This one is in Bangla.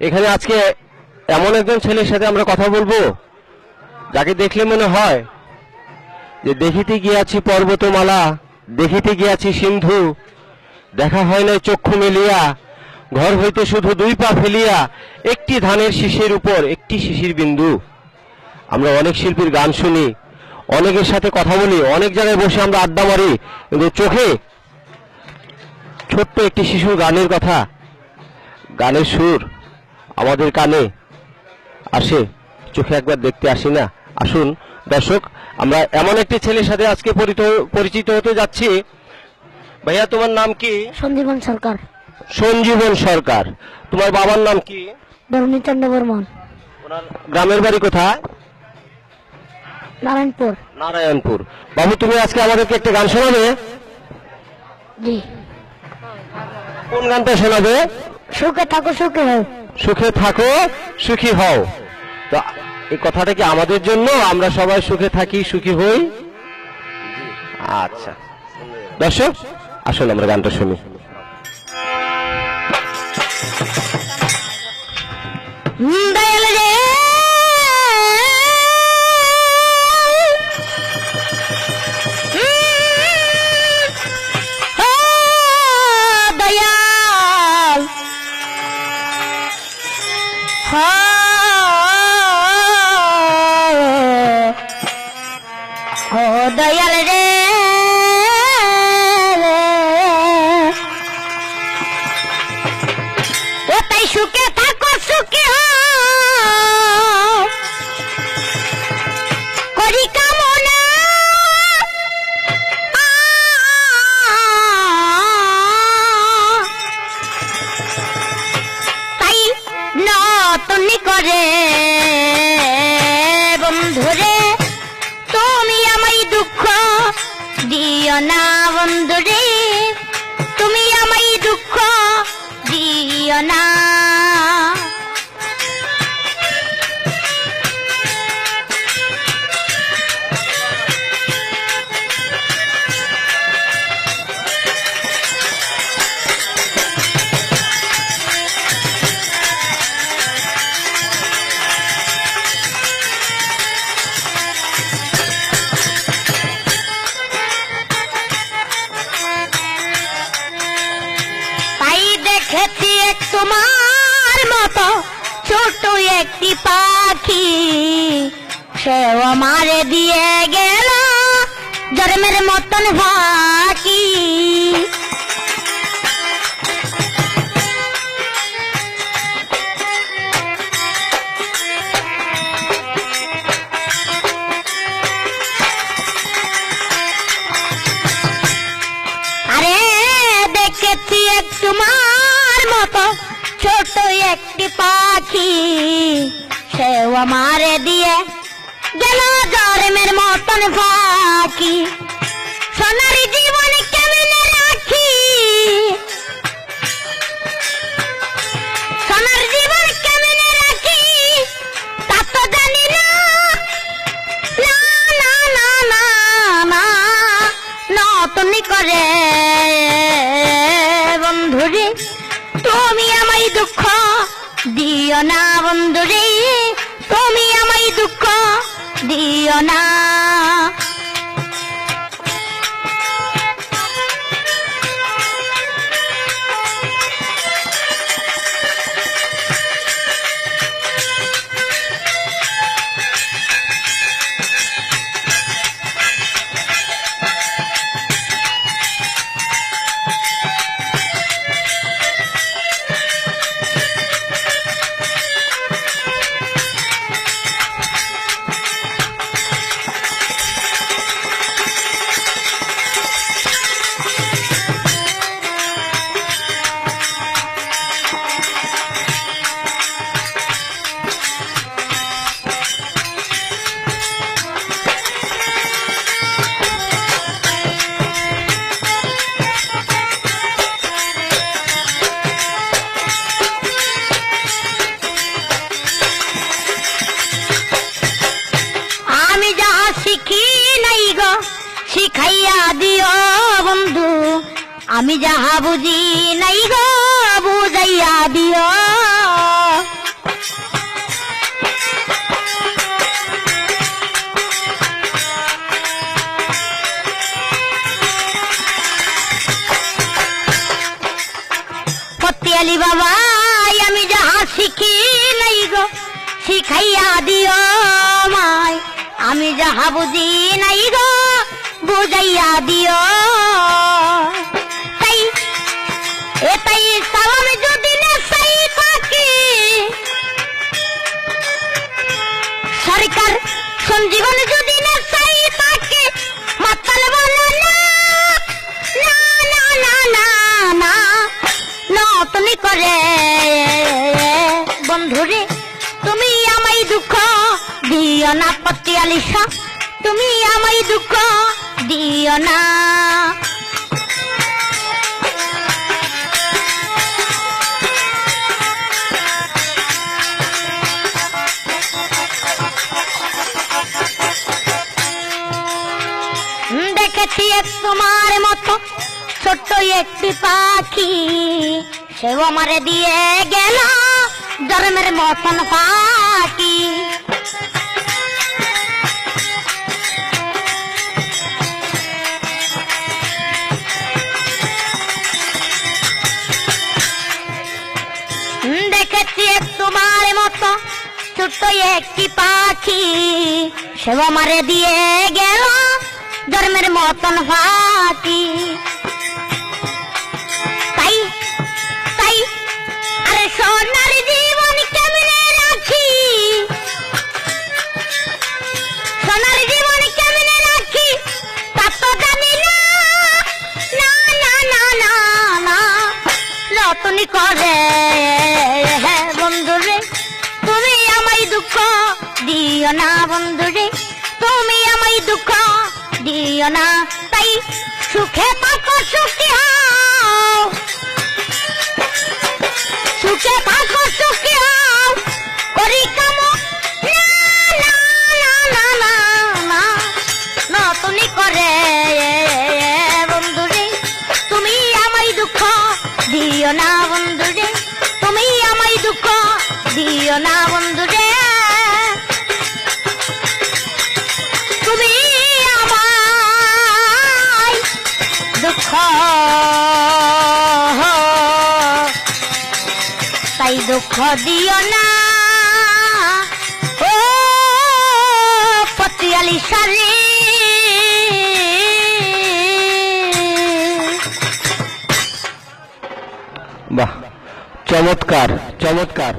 এখানে আজকে এমন একজন ছেলের সাথে আমরা কথা বলব, যাকে দেখলে মনে হয় যে দেখিতে গিয়াছি পর্বতমালা, দেখিতে গিয়াছি সিন্ধু, দেখা হয় নাই চক্ষু মেলিয়া, ঘর হইতে শুধু দুই পা ফেলিয়া একটি ধানের শিশির উপর একটি শিশির বিন্দু। আমরা অনেক শিল্পীর গান শুনি, অনেকের সাথে কথা বলি, অনেক জায়গায় বসে আমরা আড্ডা মারি, কিন্তু চোখে ছোট্ট একটি শিশুর গানের কথা, গানের সুর। আমাদের কানে আসে চোখে একবার দেখতে আসি না। আসুন দর্শক আমরা এমন একটি ছেলের সাথে আজকে পরিচিত হতে যাচ্ছি। ভাইয়া তোমার নাম কি? সঞ্জীবন সরকার। সঞ্জীবন সরকার। তোমার বাবার নাম কি? ধরণীচন্দ্র বর্মন। ওনার গ্রামের বাড়ি কোথায়? নারায়ণপুর। নারায়ণপুর। বাবু তুমি আজকে আমাদেরকে একটা গান শোনাবে? জি। কোন গানটা শোনাবে? সুখে থাকো সুখে হও। সুখে থাকো, সুখী হও। তো, এই কথাটা কি আমাদের জন্য? আমরা সবাই সুখে থাকি, সুখী হই? আচ্ছা। দর্শক, আসুন আমরা গানটা শুনি। দয়াল ও নতুন করে। ছোট একটি পাখি। সেও মারে দিয়ে গেল জন্মের মতন ফাঁকি। পাখি সেও আমারে দিয়ে গেল জন্মের মতন ফাঁকি সোনার দিও না বন্ধুরে তুমি আমায় দুঃখ দিও না। দিও বন্ধু, আমি যাহা বুঝি নাই গো, বুঝাইয়া দিও। আলি বাবা আমি যাহা শিখি নাই গো, শিখাইয়া দিও মায় আমি যাহা বুঝি নাই গো বুঝাইয়া দিও। তাই এটাই সালাম যদি না সাই থাকি সরকার সঞ্জীবন যদি না সাই থাকে মাতাল বলো না না না না না না নতনি করে। বন্ধুরে, তুমি আমায় দুঃখ দিও না পতি আলিশা তুমি আমায় দুঃখ দিও না। দেখেছি এক তোমার মতো ছোট্ট একটি পাখি। সেও আমারে দিয়ে গেল জন্মের মতন পাখি। ছোট্ট একটি পাখি সেও মারে দিয়ে গেল জন্মের মতন ফাঁকি দিও না বন্ধুরে তুমি আমায় দুঃখ দিও না, তাই সুখে থাকো, সুখী করি কাম। নতুনি করে তুমি আমায় দুঃখ দিও না বন্ধুরে তুমি আমায় দুঃখ দিও না বন্ধুরে তাই দুঃখ দিও না। ও পতিয়ালি সারি বাহ চমৎকার চমৎকার।